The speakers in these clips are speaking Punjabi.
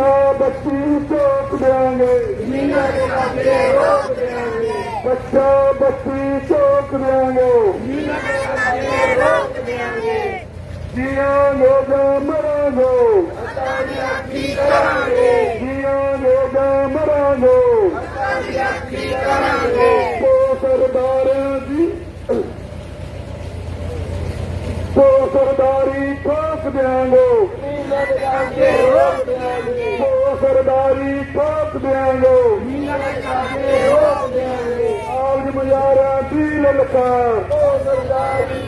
ਬੱਚਾ ਬੱਚੀ ਚੋਕ ਦਿਆਂਗੇ ਜ਼ਮੀਨਾਂ ਦੇ ਕਬਜ਼ੇ ਰੋਕ ਦੇਵਾਂਗੇ ਬੱਚਾ ਬੱਚੀ ਚੋਕ ਦਿਆਂਗੇ ਜ਼ਮੀਨਾਂ ਦੇ ਕਬਜ਼ੇ ਰੋਕ ਦੇਵਾਂਗੇ ਜੀਵਾਂਗੇ ਜਾਂ ਮਰਾਂਗੇ ਹੱਕਾਂ ਦੀ ਰਾਖੀ ਕਰਾਂਗੇ ਜੀਵਾਂਗੇ ਜਾਂ ਮਰਾਂਗੇ ਹੱਕਾਂ ਦੀ ਰਾਖੀ ਕਰਾਂਗੇ ਸੋ ਸਰਦਾਰਾਂ ਦੀ ਸੋ ਸਰਦਾਰੀ ਠੋਕ ਦਿਆਂਗੇ। ਜ਼ਮੀਨਾਂ ਦੇ ਕਬਜ਼ੇ ਰੋਕ ਦੇਵਾਂਗੇ ਸੋ ਸਰਦਾਰੀ ਠੋਕ ਦਿਆਂਗੇ। ਜ਼ਮੀਨਾਂ ਦੇ ਰੋਕ ਦੇਵਾਂਗੇ ਕਾਲਜ ਮੁਜ਼ਾਰਾਂ ਦੀ ਲਲਕਾਰ। ਉਹ ਸਰਦਾਰੀ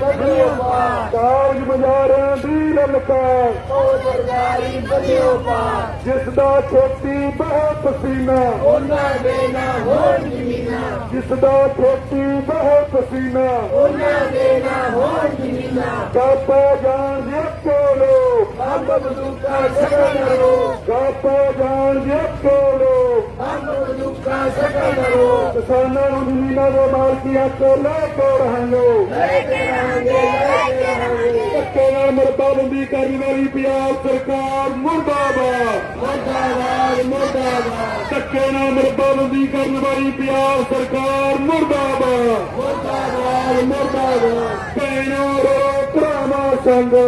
ਦੀ ਲਲਕਾਰ ਉਹ ਸਰਦਾਰੀ ਬਦਲਿਓ ਪਾ ਜਿਸ ਦਾ ਖੇਤੀ ਬਹਿ ਪਸੀਨਾ ਉਹਨਾਂ ਦੇ ਨਾ ਹੋਣ ਜ਼ਮੀਨਾਂ ਜਿਸ ਦਾ ਖੇਤੀ ਬਹਿ ਪਸੀਨਾ ਉਹਨਾਂ ਦੇ ਨਾ ਹੋਣ ਜ਼ਮੀਨਾਂ ਕਾਪਾ ਜਾਣ ਜੇ ਕੋਲੋ ਅੰਬ ਬਦੂਕਾ ਸਕਣ ਰੋ ਕਾਪਾ ਜਾਣ ਜੇ ਕੋਲੋ ਅੰਬ ਬਦੂਕਾ ਸਕਣ ਰੋ ਕਿਸਾਨਾਂ ਨੂੰ ਜ਼ਮੀਨਾਂ ਦੇ ਮਾਲਕੀਆਂ ਤੋਂ ਲੈ ਕੇ ਰਹਾਂਗੇ ਲੈ ਕੇ ਰਹਾਂਗੇ ਲੈ ਕੇ ਧੱਕੇ ਨਾਲ ਮਰਦਾਬੰਦੀ ਕਰਨ ਵਾਲੀ ਪੰਜਾਬ ਸਰਕਾਰ ਮੁਰਦਾਬਾਦ ਮੁਰਦਾਬਾਦ ਮੁਰਦਾਬਾਦ ਧੱਕੇ ਨਾਲ ਮਰਦਾਬੰਦੀ ਕਰਨ ਵਾਲੀ ਪੰਜਾਬ ਸਰਕਾਰ ਮੁਰਦਾਬਾਦ ਮੁਰਦਾਬਾਦ ਮੁਰਦਾਬਾਦ ਭੈਣੋ ਰੋ ਭਰਾਵਾਂ ਸੰਗੋ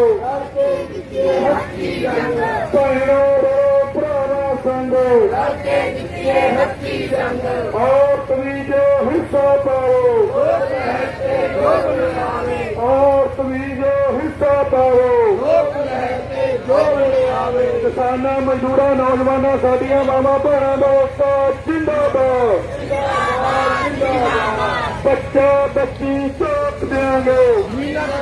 ਭੈਣੋ ਰੋ ਸੰਗੋ ਕਰਕੇ ਦਿੱਤੇ ਹੱਕੀ ਜੰਗ ਔਰਤ ਵੀ ਜੋ ਹਿੱਸਾ ਪਾਓ ਲੋਕ ਵੀ ਜੋ ਹਿੱਸਾ ਪਾਓ ਕਿਸਾਨਾਂ, ਮਜ਼ਦੂਰਾਂ, ਨੌਜਵਾਨਾਂ, ਸਾਡੀਆਂ ਮਾਵਾਂ, ਭੈਣਾਂ ਦਾ ਏਕਤਾ ਜਿੰਦਾਬਾਦ। ਬੱਚਾ, ਬੱਚੀ ਚੋਕ ਦਿਆਂਗੇ। ਮੀਨਾ ਦਾ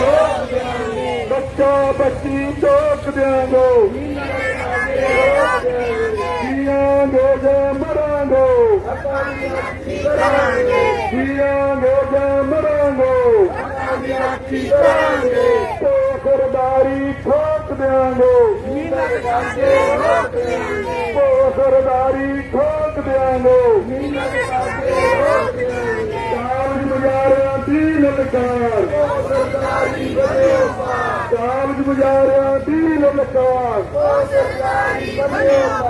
ਰੋਕ ਦੇਵਾਂਗੇ ਬੱਚਾ ਬੱਚੀ ਚੋਕ ਦਿਆਂਗੇ। ਮੀਨਾ ਦਾ ਕਬਜ਼ੇ ਰੋਕ ਦੇਵਾਂਗੇ ਜੀਵਾਂਗੇ ਜਾਂ ਮਰਾਂਗੇ। ਹੱਕਾਂ ਦੀ ਰਾਖੀ ਕਰਾਂਗੇ ਜੀਵਾਂਗੇ ਜਾਂ ਮਰਾਂਗੇ। ਹੱਕਾਂ ਦੀ ਕਰਾਂਗੇ ਸਰਦਾਰੀ ਠੋਕ ਦਿਆਂਗੇ। ਮੀਨਾ ਦੇ ਰੋਕ ਦੇਵਾਂਗੇ ਸਰਦਾਰੀ ਠੋਕ ਦਿਆਂਗੇ। ਮੀਨਾ ਦੇ ਦੀ ਲਲਕਾਰ ਉਹ ਸਰਦਾਰੀ ਬਦਲਿਓ ਪਾ ਦੀ ਲਲਕਾਰ ਉਹ ਸਰਦਾਰੀ ਬਦਲਿਓ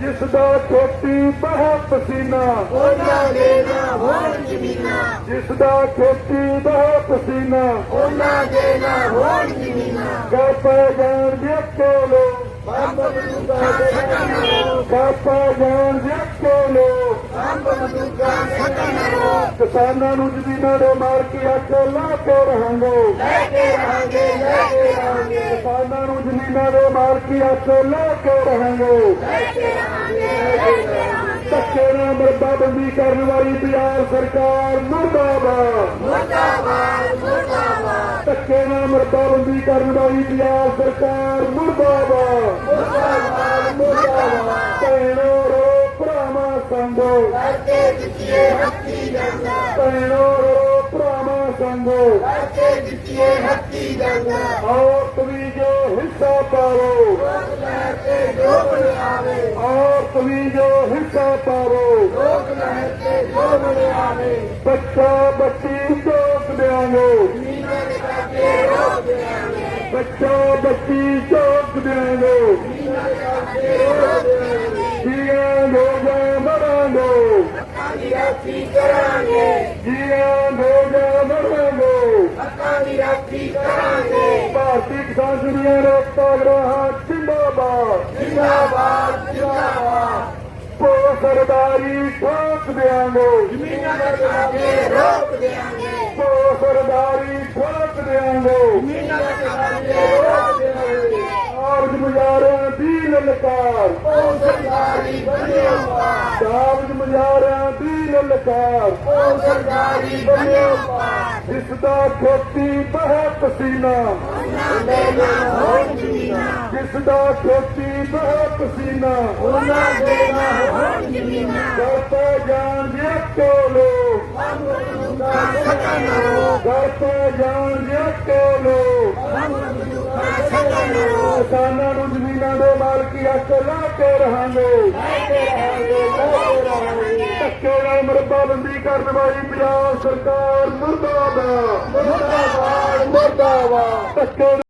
ਜਿਸ ਦਾ ਖੇਤੀ ਬਹਿ ਪਸੀਨਾ ਉਹਨਾਂ ਦੇ ਨਾ ਹੋਣ ਜ਼ਮੀਨਾਂ ਜਿਸ ਦਾ ਖੇਤੀ ਬਹਿ ਪਸੀਨਾ ਉਹਨਾਂ ਦੇ ਨਾ ਹੋਣ ਜ਼ਮੀਨਾਂ ਕਾਪਾ ਜਾਣ ਜੇ ਕੋਲੋ ਜਾਣ ਜੇ ਕੋਲੋ ਅੰਬ ਬਦੂਕਾ ਸਕਣ ਰੋ ਕਿਸਾਨਾਂ ਨੂੰ ਜ਼ਮੀਨਾਂ ਦੇ ਮਾਲਕੀਆਂ ਤੋਂ ਲਾ ਕੇ ਰਹਾਂਗੇ ਲੈ ਕੇ ਰਹਾਂਗੇ। ਲੈ ਕੇ ਰਹਾਂਗੇ ਕਿਸਾਨਾਂ ਨੂੰ ਜ਼ਮੀਨਾਂ ਦੇ ਮਾਲਕੀਆਂ ਤੋਂ ਲਾ ਕੇ ਰਹਾਂਗੇ ਲੈ ਕੇ ਰਹਾਂਗੇ। ਲੈ ਕੇ ਰਹਾਂਗੇ ਧੱਕੇ ਨਾਲ ਮਰਦਾਬੰਦੀ ਕਰਨ ਵਾਲੀ ਪੰਜਾਬ ਸਰਕਾਰ ਮੁਰਦਾਬਾਦ। ਮੁਰਦਾਬਾਦ ਮੁਰਦਾਬਾਦ। ਧੱਕੇ ਨਾਲ ਕਰਨ ਵਾਲੀ ਪੰਜਾਬ ਸਰਕਾਰ, ਮੁਰਦਾਬਾਦ। ਮੁਰਦਾਬਾਦ। ਮੁਰਦਾਬਾਦ ਭੈਣੋ ਰੋ, ਭਰਾਵਾਂ ਸੰਗੋ। ਕਰਕੇ ਦਿੱਤੀਏ ਹੱਕੀ ਜੰਗ ਭੈਣੋ ਰੋ, ਭਰਾਵਾਂ ਸੰਗੋ। ਕਰਕੇ ਦਿੱਤੀਏ ਹੱਕੀ ਜੰਗ ਔਰਤ ਵੀ ਜੋ ਹਿੱਸਾ ਪਾਵੋ। ਲੋਕ ਲੈ ਕੇ ਲੋਕ ਆਵੇ ਔਰਤ ਵੀ ਜੋ ਹਿੱਸਾ ਪਾਵੋ। ਲੋਕ ਲੈ ਕੇ ਲੋਕ ਆਵੇ ਬੱਚਾ ਬੱਚੀ ਚੋਕ ਦਿਆਂਗੇ। ਮੀਨਾ ਦੇ ਬੱਚਾ ਬੱਚੀ ਚੋਕ ਦਿਆਂਗੇ ਮੀਨਾ ਦੇ ਕਬਜ਼ੇ ਰੋਕ ਰਾਖੀ ਕਰਾਂਗੇ ਜੀਵਾਂਗੇ ਜਾਂ ਮਰਾਂਗੇ। ਹੱਕਾਂ ਦੀ ਰਾਖੀ ਕਰਾਂਗੇ ਭਾਰਤੀ ਕਿਸਾਨ ਯੂਨੀਅਨ ਏਕਤਾ ਗ੍ਰਾਹਾਂ ਜਿੰਦਾਬਾਦ ਜਿੰਦਾਬਾਦ ਜਿੰਦਾਬਾਦ। ਪੋ ਸਰਦਾਰੀ ਠੋਕ ਦਿਆਂਗੇ ਜ਼ਮੀਨਾਂ ਦੇ ਕਬਜ਼ੇ ਰੋਕ ਦੇਵਾਂਗੇ ਪੋ ਸਰਦਾਰੀ ਠੋਕ ਦਿਆਂਗੇ ਜ਼ਮੀਨਾਂ ਦੇ ਕਬਜ਼ੇ ਰੋਕ ਦੇਵਾਂਗੇ ਕਾਰਜ ਮੁਜ਼ਾਰਿਆਂ ਦੀ ਲਲਕਾਰ ਉਹ ਸਰਦਾਰੀ ਬਦਲਿਓ ਪਾ ਕਾਰਜ ਮੁਜ਼ਾਰਿਆਂ ਦੀ ਲਲਕਾਰ ਉਹ ਸਰਦਾਰੀ ਬਦਲਿਓ ਪਾ ਜਿਸ ਦਾ ਖੇਤੀ ਬਹਿ ਪਸੀਨਾ। ਉਹਨਾਂ ਦੇ ਨਾ ਹੋਣ ਜ਼ਮੀਨਾਂ ਜਿਸ ਦਾ ਖੇਤੀ ਬਹਿ ਪਸੀਨਾ। ਉਹਨਾਂ ਦੇ ਨਾ ਹੋਣ ਜ਼ਮੀਨਾਂ ਕਰਤਾ ਜਾਣ ਜੇ ਕੋਲੋ ਕਰਤਾ ਜਾਣ ਜੇ ਕੋਲੋ ਕਿਸਾਨਾਂ ਨੂੰ ਜ਼ਮੀਨਾਂ ਦੇ ਮਾਲਕੀ ਹੱਕ ਲਾ ਕੇ ਰਹਾਂਗੇ। ਧੱਕੇ ਨਾਲ ਮਰਦਾਬੰਦੀ ਕਰਨ ਵਾਲੀ ਪੰਜਾਬ ਸਰਕਾਰ, ਮੁਰਦਾਬਾਦ। ਮੁਰਦਾਬਾਦ। ਮੁਰਦਾਬਾਦ। ਧੱਕੇ